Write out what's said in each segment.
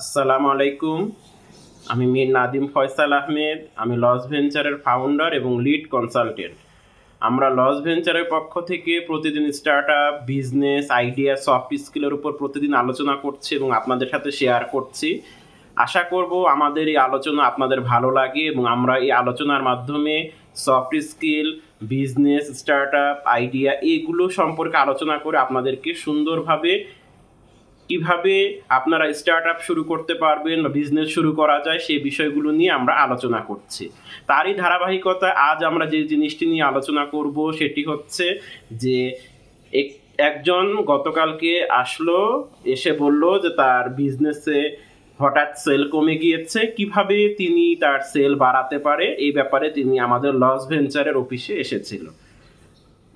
আসসালামু আলাইকুম। আমি মীর নাদিম ফয়সাল আহমেদ, আমি লস ভেঞ্চারের ফাউন্ডার এবং লিড কনসালটেন্ট আমরা লস ভেঞ্চারের পক্ষ থেকে প্রতিদিন start up business idea soft স্কিলের উপর প্রতিদিন আলোচনা করছি এবং আপনাদের সাথে শেয়ার করছি। আশা করব আমাদের এই আলোচনা আপনাদের ভালো লাগে এবং আমরা এই আলোচনার মাধ্যমে soft skill business start up idea এগুলো সম্পর্কে আলোচনা করে আপনাদেরকে সুন্দরভাবে কীভাবে আপনারা স্টার্ট আপ শুরু করতে পারবেন বা বিজনেস শুরু করা যায় সেই বিষয়গুলো নিয়ে আমরা আলোচনা করছি। তারই ধারাবাহিকতা আজ আমরা যে জিনিসটি নিয়ে আলোচনা করব সেটি হচ্ছে যে এক- একজন গতকালকে আসলো, এসে বলল যে তার বিজনেসে হঠাৎ সেল কমে গিয়েছে। কীভাবে তিনি তার সেল বাড়াতে পারে? এই ব্যাপারে তিনি আমাদের লস ভেঞ্চারের অফিসে এসেছিল।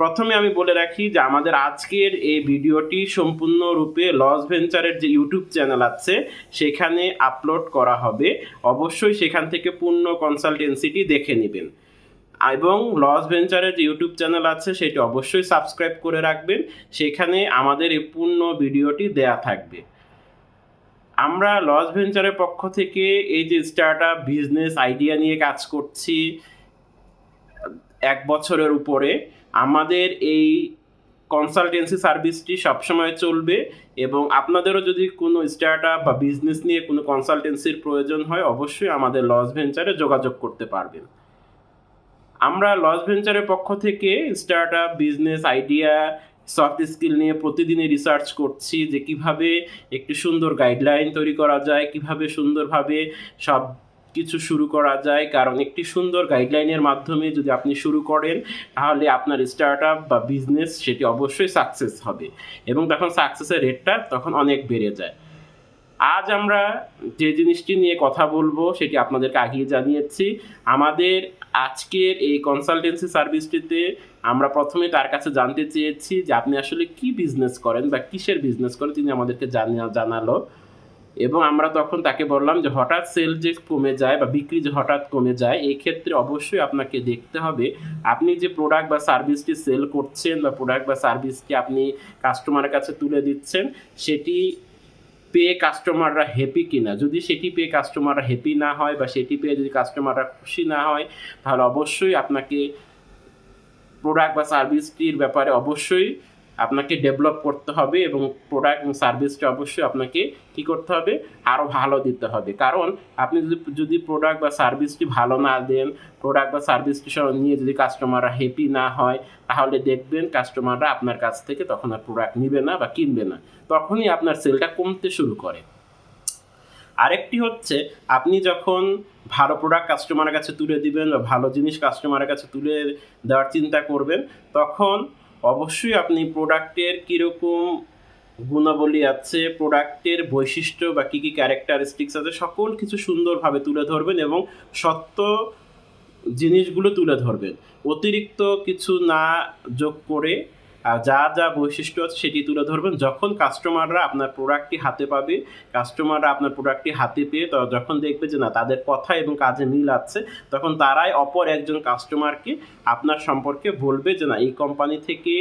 প্রথমে আমি বলে রাখি যে আমাদের আজকের এই ভিডিওটি সম্পূর্ণরূপে লস ভেঞ্চারের যে ইউটিউব চ্যানেল আছে, সেখানে আপলোড করা হবে। অবশ্যই সেখান থেকে পূর্ণ কনসালটেন্সিটি দেখে নেবেন। এবং লস ভেঞ্চারের যে ইউটিউব চ্যানেল আছে, সেটি অবশ্যই সাবস্ক্রাইব করে রাখবেন। সেখানে আমাদের এই পূর্ণ ভিডিওটি দেয়া থাকবে। আমরা লস ভেঞ্চারের পক্ষ থেকে এই যে স্টার্ট আপ বিজনেস আইডিয়া নিয়ে কাজ করছি, এক বছরের উপরে। আমাদের এই কনসালটেন্সি সার্ভিসটি সবসময় চলবে এবং আপনাদেরও যদি কোনো স্টার্ট আপ বা বিজনেস নিয়ে কোনো কনসালটেন্সির প্রয়োজন হয়, অবশ্যই আমাদের লস ভেঞ্চারে যোগাযোগ করতে পারবেন। আমরা লস ভেঞ্চারের পক্ষ থেকে start up business idea soft skill নিয়ে প্রতিদিনই রিসার্চ করছি যে কীভাবে একটি সুন্দর গাইডলাইন তৈরি করা যায়, কীভাবে সুন্দরভাবে সব কিছু শুরু করা যায়। কারণ একটি সুন্দর গাইডলাইনের মাধ্যমে যদি আপনি শুরু করেন, তাহলে আপনার স্টার্ট আপ বা বিজনেস সেটি অবশ্যই সাকসেস হবে। এবং তখন সাকসেসের রেটটা তখন অনেক বেড়ে যায়। আজ আমরা যে জিনিসটি নিয়ে কথা বলব, সেটি আপনাদেরকে আগিয়ে জানিয়েছি। আমাদের আজকের এই কনসালটেন্সি সার্ভিসটিতে আমরা প্রথমে তার কাছে জানতে চেয়েছি যে আপনি আসলে কি বিজনেস করেন বা কিসের বিজনেস করেন, তিনি আমাদেরকে জানালো। এবং আমরা তখন তাকে বললাম যে হঠাৎ সেল যে কমে যায় বা বিক্রি যে হঠাৎ কমে যায় এই ক্ষেত্রে অবশ্যই আপনাকে দেখতে হবে আপনি যে প্রোডাক্ট বা সার্ভিসটি সেল করছেন বা প্রোডাক্ট বা সার্ভিসটি আপনি কাস্টমারের কাছে তুলে দিচ্ছেন, সেটি পেয়ে কাস্টমাররা হ্যাপি কিনা? যদি সেটি পেয়ে কাস্টমাররা হ্যাপি না হয় বা সেটি পেয়ে যদি কাস্টমাররা খুশি না হয়, তাহলে অবশ্যই আপনাকে প্রোডাক্ট বা সার্ভিসটির ব্যাপারে অবশ্যই আপনাকে ডেভেলপ করতে হবে এবং প্রোডাক্ট এবং সার্ভিসটা অবশ্যই আপনাকে কী করতে হবে? আরও ভালো দিতে হবে। কারণ আপনি যদি যদি প্রোডাক্ট বা সার্ভিসটি ভালো না দেন প্রোডাক্ট বা সার্ভিসটি নিয়ে যদি কাস্টমাররা হ্যাপি না হয়, তাহলে দেখবেন কাস্টমাররা আপনার কাছ থেকে তখন আর প্রোডাক্ট নিবে না বা কিনবে না। তখনই আপনার সেলটা কমতে শুরু করে। আরেকটি হচ্ছে, আপনি যখন ভালো প্রোডাক্ট কাস্টমারের কাছে তুলে দিবেন বা ভালো জিনিস কাস্টমারের কাছে তুলে দেওয়ার চিন্তা করবেন, তখন অবশ্যই আপনি প্রোডাক্টের কীরকম গুণাবলী আছে, প্রোডাক্টের বৈশিষ্ট্য বা কী কী ক্যারেক্টারিস্টিক্স আছে, সকল কিছু সুন্দরভাবে তুলে ধরবেন এবং সত্য জিনিসগুলো তুলে ধরবেন। অতিরিক্ত কিছু না যোগ করে যা যা বৈশিষ্ট্য আছে সেটি তুলে ধরবেন। যখন কাস্টমাররা আপনার প্রোডাক্টটি হাতে পাবে কাস্টমাররা আপনার প্রোডাক্টটি হাতে পেয়ে যখন দেখবে যে না, তাদের কথা এবং কাজে মিল আছে, তখন তারাই অপর একজন কাস্টমারকে আপনার সম্পর্কে বলবে যে না, এই কোম্পানি থেকে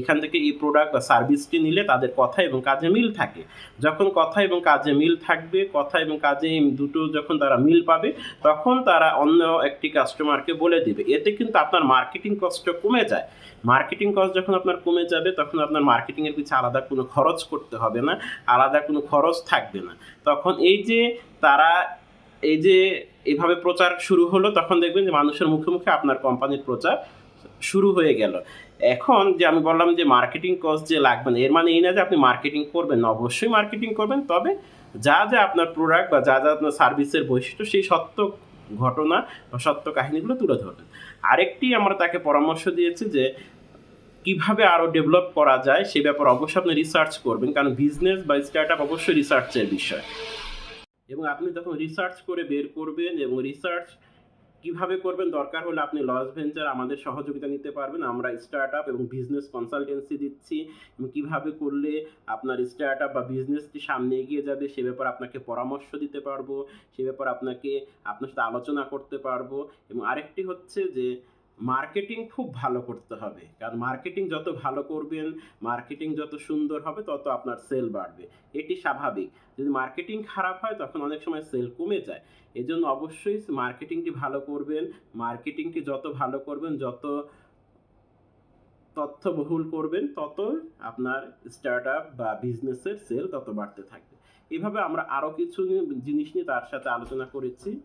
এখান থেকে এই প্রোডাক্ট বা সার্ভিসটি নিলে তাদের কথা এবং কাজে মিল থাকে। যখন কথা এবং কাজে মিল থাকবে, কথা এবং কাজে দুটো যখন তারা মিল পাবে, তখন তারা অন্য একটি কাস্টমারকে বলে দেবে। এতে কিন্তু আপনার মার্কেটিং কষ্ট কমে যায়। মার্কেটিং কস্ট যখন আপনার কমে যাবে, তখন আপনার মার্কেটিংয়ের পিছনে আলাদা কোনো খরচ করতে হবে না, আলাদা কোনো খরচ থাকবে না। তখন এই যে তারা, এই যে এইভাবে প্রচার শুরু হলো, তখন দেখবেন যে মানুষের মুখে মুখে আপনার কোম্পানির প্রচার শুরু হয়ে গেল। এখন যে আমি বললাম যে মার্কেটিং কস্ট যে লাগবে না, এর মানে এই না যে আপনি মার্কেটিং করবেন না, অবশ্যই মার্কেটিং করবেন, তবে যা যা আপনার প্রোডাক্ট বা যা যা আপনার সার্ভিসের বৈশিষ্ট্য, সেই সত্য ঘটনা বা সত্য কাহিনীগুলো তুলে ধরবেন। আরেকটি আমরা তাকে পরামর্শ দিয়েছি যে কীভাবে আরও ডেভেলপ করা যায় সে ব্যাপারে অবশ্যই আপনি রিসার্চ করবেন, কারণ বিজনেস বা স্টার্ট আপ অবশ্যই রিসার্চের বিষয়। এবং আপনি যখন রিসার্চ করে বের করবেন এবং রিসার্চ কীভাবে করবেন, দরকার হলে আপনি লস ভেঞ্চার আমাদের সহযোগিতা নিতে পারবেন। আমরা স্টার্ট আপ এবং বিজনেস কনসালটেন্সি দিচ্ছি, এবং কীভাবে করলে আপনার স্টার্ট আপ বা বিজনেসটি সামনে এগিয়ে যাবে সে ব্যাপারে আপনাকে পরামর্শ দিতে পারব, সে ব্যাপারে আপনাকে, আপনার সাথে আলোচনা করতে পারব। এবং আরেকটি হচ্ছে যে মার্কেটিং খুব ভালো করতে হবে। কারণ মার্কেটিং যত ভালো করবেন, মার্কেটিং যত সুন্দর হবে, তত আপনার সেল বাড়বে। এটি স্বাভাবিক। যদি মার্কেটিং খারাপ হয়, তখন অনেক সময় সেল কমে যায়। এজন্য অবশ্যই মার্কেটিংটি ভালো করবেন। মার্কেটিংটি যত ভালো করবেন, যত তথ্যবহুল করবেন, তত আপনার স্টার্ট আপ বা বিজনেসের সেল তত বাড়তে থাকবে। এভাবে আমরা আরও কিছু জিনিস নিয়ে তার সাথে আলোচনা করেছি।